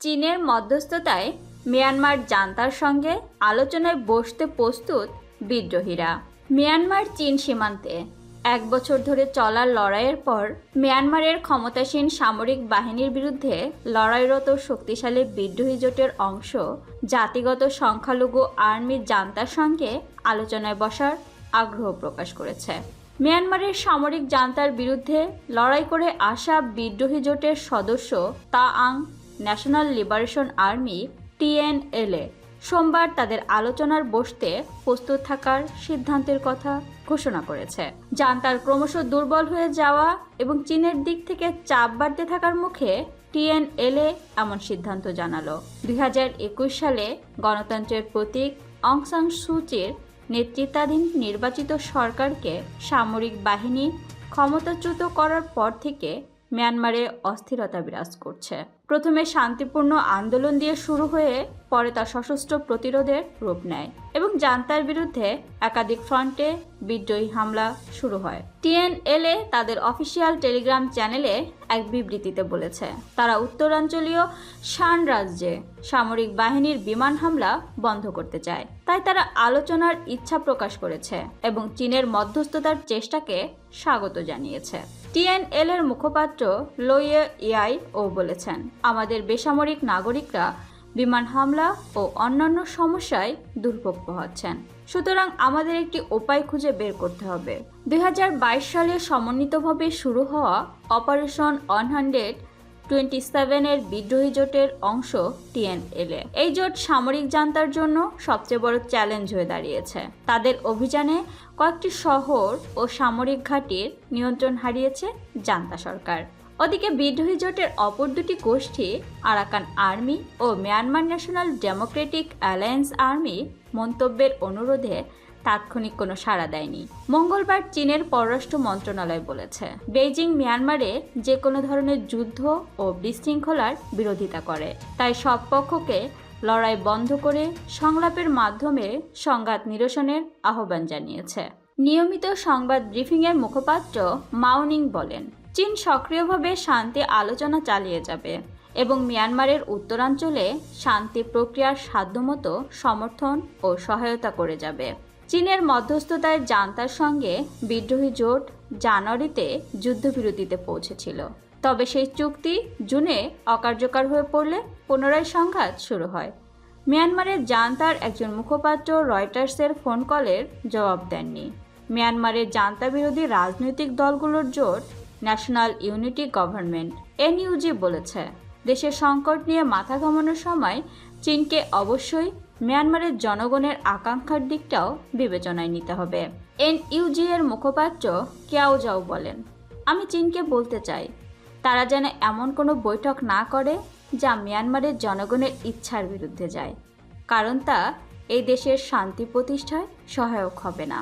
চীনের মধ্যস্থতায় মিয়ানমার জান্তার সঙ্গে আলোচনায় বসতে প্রস্তুত বিদ্রোহীরা। মিয়ানমার চীন সীমান্তে এক বছর ধরে চলার লড়াইয়ের পর মিয়ানমারের ক্ষমতাসীন সামরিক বাহিনীর বিরুদ্ধে লড়াইরত শক্তিশালী বিদ্রোহী জোটের অংশ জাতিগত সংখ্যালঘু আর্মি জান্তার সঙ্গে আলোচনায় বসার আগ্রহ প্রকাশ করেছে। মিয়ানমারের সামরিক জান্তার বিরুদ্ধে লড়াই করে আসা বিদ্রোহী জোটের সদস্য তা আং ন্যাশনাল লিবারেশন আর্মি, টিএনএলএ। সোমবার তাদের আলোচনার বসতে প্রস্তুত থাকার সিদ্ধান্তের কথা ঘোষণা করেছে। জান্তার ক্রমশ দুর্বল হয়ে যাওয়া এবং চীনের দিক থেকে চাপ বাড়তে থাকার মুখে টিএনএলএ এমন সিদ্ধান্ত জানালো। দুই হাজার একুশ সালে গণতন্ত্রের প্রতীক অং সাং সুচির নেতৃত্বাধীন নির্বাচিত সরকারকে সামরিক বাহিনী ক্ষমতাচ্যুত করার পর থেকে মিয়ানমারে অস্থিরতা বিরাজ করছে। প্রথমে শান্তিপূর্ণ আন্দোলন দিয়ে শুরু হয়ে পরে তা সশস্ত্র প্রতিরোধের রূপ নেয় এবং জান্তার বিরুদ্ধে একাধিক ফ্রন্টে বিদ্রোহী হামলা শুরু হয়। টিএনএলএ তাদের অফিসিয়াল টেলিগ্রাম চ্যানেলে এক বিবৃতিতে বলেছে, তারা উত্তরাঞ্চলীয় শান রাজ্যে সামরিক বাহিনীর বিমান হামলা বন্ধ করতে চায়। তাই তারা আলোচনার ইচ্ছা প্রকাশ করেছে এবং চীনের মধ্যস্থতার চেষ্টাকে স্বাগত জানিয়েছে। টিএনএল এর মুখপাত্র লোয়ে ইয়াই ও বলেছেন, আমাদের বেসামরিক নাগরিকরা বিমান হামলা ও অন্যান্য সমস্যায় দুর্ভোগ পোহাচ্ছেন। সুতরাং আমাদের একটি উপায় খুঁজে বের করতে হবে। দুই হাজার বাইশ সালে সমন্বিতভাবে শুরু হওয়া অপারেশন ওয়ান হান্ড্রেড টোয়েন্টি সেভেনের বিদ্রোহী জোটের অংশ টিএনএলএ এই জোট সামরিক জান্তার জন্য সবচেয়ে বড় চ্যালেঞ্জ হয়ে দাঁড়িয়েছে। তাদের অভিযানে কয়েকটি শহর ও সামরিক ঘাটির নিয়ন্ত্রণ হারিয়েছে জান্তা সরকার। ওদিকে বিদ্রোহী জোটের অপর দুটি গোষ্ঠী, আরাকান আর্মি ও Myanmar National Democratic Alliance Army, মন্তব্যের অনুরোধে তাৎক্ষণিক কোনো সাড়া দেয়নি। মঙ্গলবার চীনের পররাষ্ট্র মন্ত্রণালয় বলেছে, বেইজিং মিয়ানমারে যে কোনো ধরনের যুদ্ধ ও বিশৃঙ্খলার বিরোধিতা করে। তাই সব পক্ষকে লড়াই বন্ধ করে সংলাপের মাধ্যমে সংঘাত নিরসনের আহ্বান জানিয়েছে। নিয়মিত সংবাদ ব্রিফিংয়ের মুখপাত্র মাউনিং বলেন চীন সক্রিয়ভাবে শান্তি আলোচনা চালিয়ে যাবে এবং মিয়ানমারের উত্তরাঞ্চলে শান্তি প্রক্রিয়ার সাধ্যমতো সমর্থন ও সহায়তা করে যাবে। চীনের মধ্যস্থতায় জান্তার সঙ্গে বিদ্রোহী জোট জানুয়ারিতে যুদ্ধবিরতিতে পৌঁছেছিল। তবে সেই চুক্তি জুনে অকার্যকর হয়ে পড়লে পুনরায় সংঘাত শুরু হয়। মিয়ানমারের জান্তার একজন মুখপাত্র রয়টার্সের ফোন কলের জবাব দেননি। মিয়ানমারের জান্তা বিরোধী রাজনৈতিক দলগুলোর জোট ন্যাশনাল ইউনিটি গভর্নমেন্ট এনইউজি বলেছে। দেশের সংকট নিয়ে মাথা ঘামানোর সময় চীনকে অবশ্যই মিয়ানমারের জনগণের আকাঙ্ক্ষার দিকটাও বিবেচনায় নিতে হবে। এনইউজি এর মুখপাত্র কেয়াও যাও বলেন, আমি চীনকে বলতে চাই, তারা যেন এমন কোনো বৈঠক না করে যা মিয়ানমারের জনগণের ইচ্ছার বিরুদ্ধে যায়, কারণ তা এই দেশের শান্তি প্রতিষ্ঠায় সহায়ক হবে না।